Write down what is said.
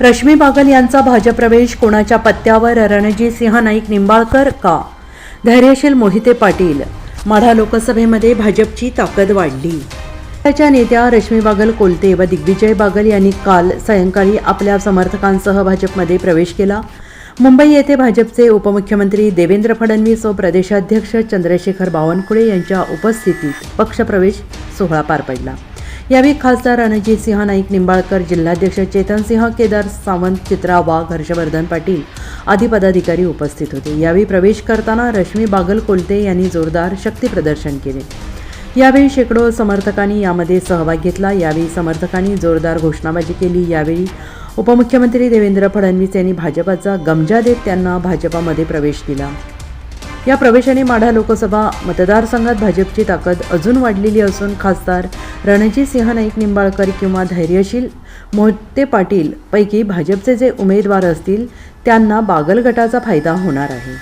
रश्मी बागल यांचा भाजप प्रवेश कोणाच्या पत्त्यावर? रणजित सिंह नाईक निंबाळकर का? धैर्यशील मोहिते पाटील. माढा लोकसभेमध्ये भाजपची ताकद वाढली. त्याच्या नेत्या रश्मी बागल कोलते व दिग्विजय बागल यांनी काल सायंकाळी आपल्या समर्थकांसह भाजपमध्ये प्रवेश केला. मुंबई येथे भाजपचे उपमुख्यमंत्री देवेंद्र फडणवीस व प्रदेशाध्यक्ष चंद्रशेखर बावनकुळे यांच्या उपस्थितीत पक्षप्रवेश सोहळा पार पडला. यावेळी खासदार रणजित सिंह नाईक निंबाळकर जिल्हाध्यक्ष चेतन सिंह केदार सावंत चित्रा वाघ हर्षवर्धन पाटील आदी पदाधिकारी उपस्थित होते. यावेळी प्रवेश करताना रश्मी बागल कोलते यांनी जोरदार शक्तीप्रदर्शन केले. यावेळी शेकडो समर्थकांनी यामध्ये सहभाग घेतला. यावेळी समर्थकांनी जोरदार घोषणाबाजी केली. यावेळी उपमुख्यमंत्री देवेंद्र फडणवीस यांनी भाजपाचा गमजा देत त्यांना भाजपामध्ये प्रवेश दिला. या प्रवेशाने माढा लोकसभा मतदारसंघात भाजपची ताकद अजून वाढलेली असून खासदार रणजित सिंह नाईक निंबाळकर किंवा धैर्यशील मोहिते पाटील पैकी भाजपचे जे उमेदवार असतील त्यांना बागल गटाचा फायदा होणार आहे.